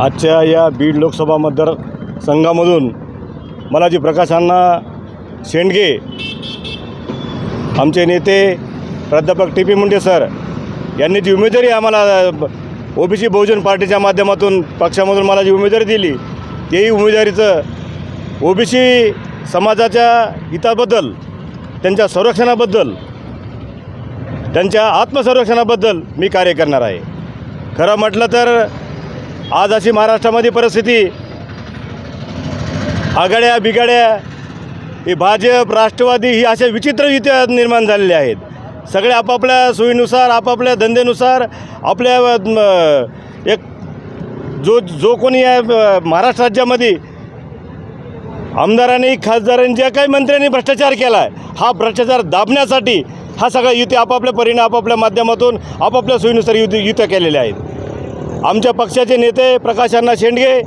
आजच्या या बीड लोकसभा मतदारसंघामधून मला जी प्रकाश शेंडगे आमचे नेते प्राध्यापक टी पी मुंडे सर यांनी जी उमेदवारी आम्हाला ओबीसी बहुजन पार्टीच्या माध्यमातून पक्षामधून मला जी उमेदवारी दिली तेही उमेदवारीचं ओबीसी समाजाच्या हिताबद्दल त्यांच्या संरक्षणाबद्दल त्यांच्या आत्मसंरक्षणाबद्दल मी कार्य करणार आहे. खरं म्हटलं तर आज अशी महाराष्ट्रामध्ये परिस्थिती आघाड्या बिघाड्या ही भाजप राष्ट्रवादी ही अशा विचित्र युत्या निर्माण झालेल्या आहेत. सगळे आपापल्या सोयीनुसार आपापल्या धंद्यानुसार आपल्या एक जो जो कोणी या महाराष्ट्र राज्यामध्ये आमदारांनी खासदारांनी ज्या काही मंत्र्यांनी भ्रष्टाचार केला आहे हा भ्रष्टाचार दाबण्यासाठी हा सगळा युती आपापल्या परीने आपापल्या माध्यमातून आपापल्या सोयीनुसार युती युत्या केलेल्या आहेत. आमच्या पक्षाचे नेते प्रकाश अण्णा शेंडगे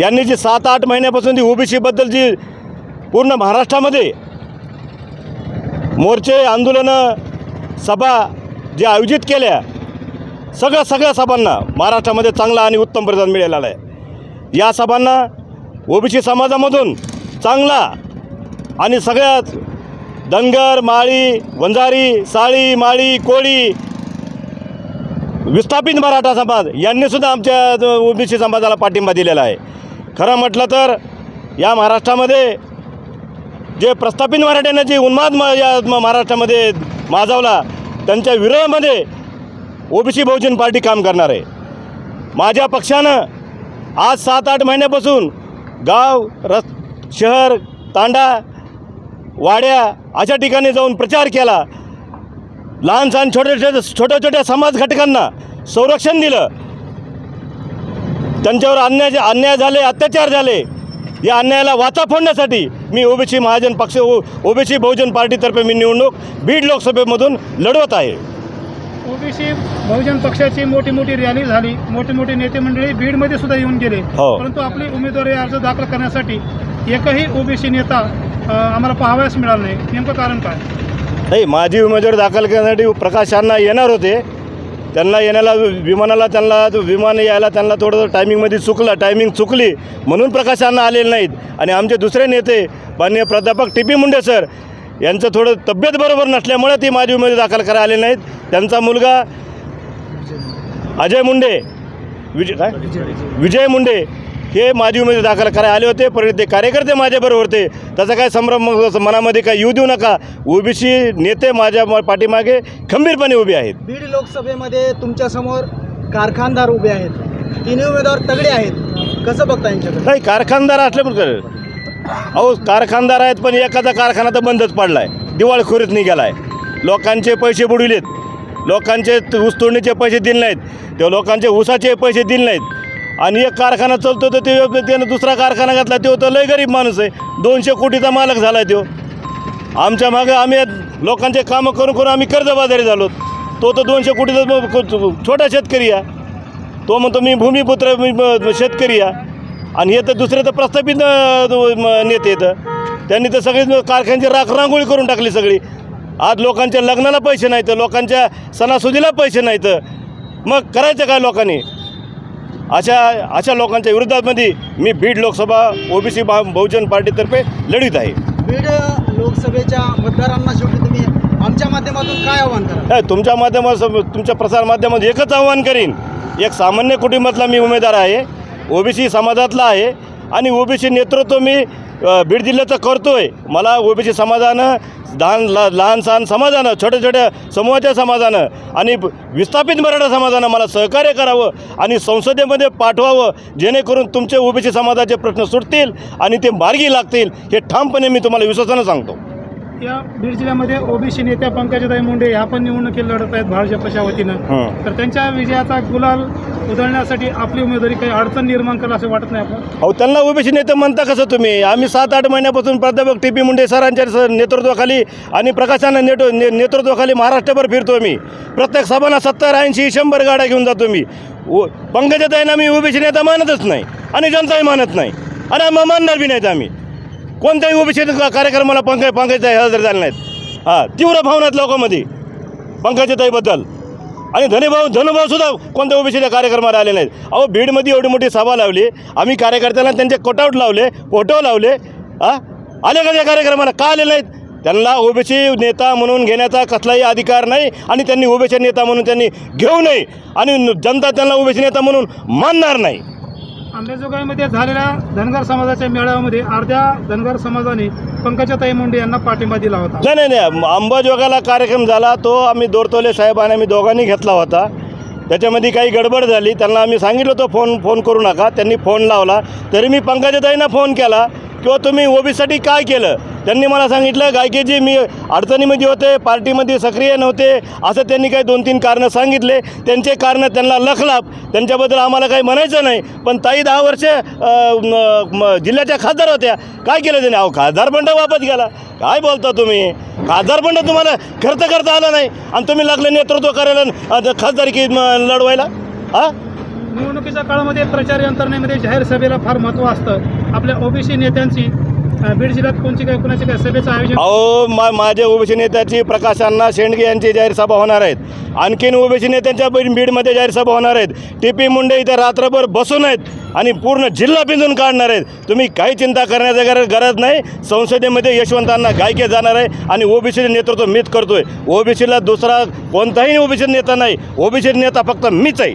यांनी जी सात आठ महिन्यापासून ती ओबीसीबद्दल जी पूर्ण महाराष्ट्रामध्ये मोर्चे आंदोलनं सभा जे आयोजित केल्या सगळ्या सगळ्या सभांना महाराष्ट्रामध्ये चांगला आणि उत्तम प्रतिसाद मिळालेला आहे. या सभांना ओबीसी समाजामधून चांगला आणि सगळ्यात धनगर माळी वंजारी साळी माळी कोळी विस्थापित मराठा समाज यांनीसुद्धा आमच्या ओबीसी समाजाला पाठिंबा दिलेला आहे. खरं म्हटलं तर या महाराष्ट्रामध्ये जे प्रस्थापित मराठ्यांना जे उन्माद म या म- महाराष्ट्रामध्ये माजवला त्यांच्या विरोधामध्ये ओबीसी बहुजन पार्टी काम करणार आहे. माझ्या पक्षानं आज सात आठ महिन्यापासून गाव रस शहर तांडा वाड्या अशा ठिकाणी जाऊन प्रचार केला. लहान सहान छोटे छोट्या छोट्या छोट्या समाज घटकांना संरक्षण दिलं. त्यांच्यावर अन्याय अन्याय झाले अत्याचार झाले. या अन्यायाला वाचा फोडण्यासाठी मी ओबीसी महाजन पक्ष ओबीसी बहुजन पार्टीतर्फे मी निवडणूक बीड लोकसभेमधून लढवत आहे. ओबीसी बहुजन पक्षाची मोठी मोठी रॅली झाली. मोठी मोठी नेते मंडळी बीडमध्ये सुद्धा येऊन गेले. हो. परंतु आपली उमेदवारी अर्ज दाखल करण्यासाठी एकही ओबीसी नेता अ, आम्हाला पाहावयास मिळाला नाही. नेमकं कारण काय? नाही माझी उमेदवारी दाखल करण्यासाठी प्रकाश अण्णा येणार होते. त्यांना येण्याला विमानाला त्यांना विमान यायला त्यांना थोडंसं टायमिंगमध्ये चुकलं टायमिंग चुकली म्हणून प्रकाश अण्णा आलेले नाहीत. आणि आमचे दुसरे नेते माननीय प्राध्यापक टी पी मुंडे सर यांचं थोडं तब्येत बरोबर नसल्यामुळे ते माझी उमेदवारी दाखल करायला आले नाहीत. त्यांचा मुलगा अजय मुंडे विजय काय? विजय मुंडे हे माझी उमेदवारी दाखल करायला आले होते. परंतु ते कार्यकर्ते माझ्याबरोबर होते. त्याचा काय संभ्रम मनामध्ये काय येऊ देऊ नका. ओबीसी नेते माझ्या पाठीमागे खंबीरपणे उभे आहेत. बीड लोकसभेमध्ये तुमच्यासमोर कारखानदार उभे आहेत. तिन्ही उमेदवार तगडे आहेत. कसं बघता यांच्याकडे? नाही कारखानदार असल्यामुळे अहो कारखानदार आहेत पण एखादा कारखाना तर बंदच पडला आहे दिवाळखोरीत निघाला आहे लोकांचे पैसे बुडविलेत. लोकांचे त- ऊस तोडणीचे पैसे दिले नाहीत. ते लोकांचे ऊसाचे पैसे दिले नाहीत. आणि एक कारखाना चालतो तर ते त्यानं दुसरा कारखाना घातला तो तर लय गरीब माणूस आहे. दोनशे कोटीचा मालक झाला तो. आमच्या मागं आम्ही लोकांचे कामं करून करून आम्ही कर्जबाजारी झालो. तो तर दोनशे कोटीचा छोटा शेतकरी आहे. तो म्हणतो मी भूमिपुत्र मी शेतकरी आहे. आणि हे तर दुसरे तर प्रस्थापित नेते येतं त्यांनी तर सगळी कारखान्याची राख रांगोळी करून टाकली सगळी. आज लोकांच्या लग्नाला पैसे नाहीत लोकांच्या सणासुदीला पैसे नाहीत. मग करायचं काय लोकांनी? अशा अशा लोकांच्या विरोधामध्ये मी बीड लोकसभा ओबीसी बहुजन पार्टीतर्फे लढीत आहे. बीड लोकसभेच्या मतदारांना शेवटी तुम्ही आमच्या माध्यमातून काय आव्हान करा तुमच्या माध्यमात तुमच्या प्रसार माध्यमात एकच आव्हान करीन. एक सामान्य कुटुंबातला मी उमेदवार आहे ओबीसी समाजातला आहे आणि ओबीसी नेतृत्व मी बीड जिल्ह्याचं करतो आहे मला ओबीसी समाजानं लहान ला लहान सहान समाजानं छोट्या छोट्या समूहाच्या समाजानं आणि विस्थापित मराठा समाजानं मला सहकार्य करावं आणि संसदेमध्ये पाठवावं जेणेकरून तुमचे ओबीसी समाजाचे प्रश्न सुटतील आणि ते मार्गी लागतील हे ठामपणे मी तुम्हाला विश्वासानं सांगतो. या बीड जिल्ह्यामध्ये ओबीसी नेत्या पंकजाताई मुंडे ह्या पण निवडणुकीत लढत आहेत भाजपच्या वतीनं. तर त्यांच्या विजयाचा गुलाल उधळण्यासाठी आपली उमेदवारी काही अडचण निर्माण करेल असं वाटत नाही आपण अहो त्यांना ओबीसी नेते म्हणता कसं तुम्ही? आम्ही सात आठ महिन्यापासून प्राध्यापक टी पी मुंडे सरांच्या नेतृत्वाखाली आणि प्रकाशांना नेतो ने नेतृत्वाखाली महाराष्ट्रभर फिरतो मी प्रत्येक सभांना सत्तर ऐंशी शंभर गाड्या घेऊन जातो मी ओ पंकजाताईंना मी ओबीसी नेता मानतच नाही आणि जनताही मानत नाही. आणि आम्ही मानणार बी नाहीत आम्ही. कोणत्याही ओबीसी कार्यक्रमाला पंकज पंकजताई हजर झाले नाहीत. हां तीव्र भावनात लोकांमध्ये पंकजाताईबद्दल आणि धनीभाऊ धनुभाऊ सुद्धा कोणत्या ओबीसीच्या कार्यक्रमाला आले नाहीत. अहो बीडमध्ये एवढी मोठी सभा लावली. आम्ही कार्यकर्त्यांना त्यांचे कटआउट लावले फोटो लावले. हां? आले का त्या कार्यक्रमाला? का आले नाहीत? त्यांना ओबीसी नेता म्हणून घेण्याचा कसलाही अधिकार नाही आणि त्यांनी ओबीसी नेता म्हणून त्यांनी घेऊ नये. आणि जनता त्यांना ओबीसी नेता म्हणून मानणार नाही. अंबेजोगाईमध्ये झालेल्या धनगर समाजाच्या मेळाव्यामध्ये अर्ध्या धनगर समाजाने पंकजाताई मुंडे यांना पाठिंबा दिला होता. नाही नाही नाही. अंबाजोगाला कार्यक्रम झाला तो आम्ही दोरतोले साहेबाने आम्ही दोघांनी घेतला होता. त्याच्यामध्ये काही गडबड झाली. त्यांना आम्ही सांगितलं होतं फोन फोन करू नका. त्यांनी फोन लावला. तरी मी पंकजाताईंना फोन केला. किंवा तुम्ही ओबीसाठी काय केलं? त्यांनी मला सांगितलं गायकेजी मी अडचणीमध्ये होते पार्टीमध्ये सक्रिय नव्हते. असं त्यांनी काही दोन तीन कारणं सांगितले. त्यांचे कारणं त्यांना लखलाप. त्यांच्याबद्दल आम्हाला काही म्हणायचं नाही. पण ताई दहा वर्ष जिल्ह्याच्या खासदार होत्या. काय केलं त्यांनी? अहो खासदार पण वापस गेला. काय बोलता तुम्ही? खासदार पण तुम्हाला खर्च करता आला नाही. आणि तुम्ही लागले नेतृत्व करायला खासदारकी लढवायला? हां? निवडणुकीच्या काळामध्ये प्रचार यंत्रणेमध्ये जाहीर सभेला फार महत्त्व असतं. आपल्या ओबीसी नेत्यांची बीड जिल्ह्यात कोणची काय कुणाची काय सभेचं आयोजन? अहो मा माझ्या ओबीसी नेत्याची प्रकाश अण्णा शेंडगे यांची जाहीर सभा होणार आहेत. आणखीन ओबीसी नेत्यांच्या बीड बीडमध्ये जाहीर सभा होणार आहेत. टी पी मुंडे इथे रात्रभर बसून आहेत आणि पूर्ण जिल्हा पिंजून काढणार आहेत. तुम्ही काही चिंता करण्याची गर गरज नाही. संसदेमध्ये यशवंतांना गायके जाणार आहे आणि ओबीसी नेतृत्व मीच करतोय. ओबीसीला दुसरा कोणताही ओबीसी नेता नाही. ओबीसी नेता फक्त मीच आहे.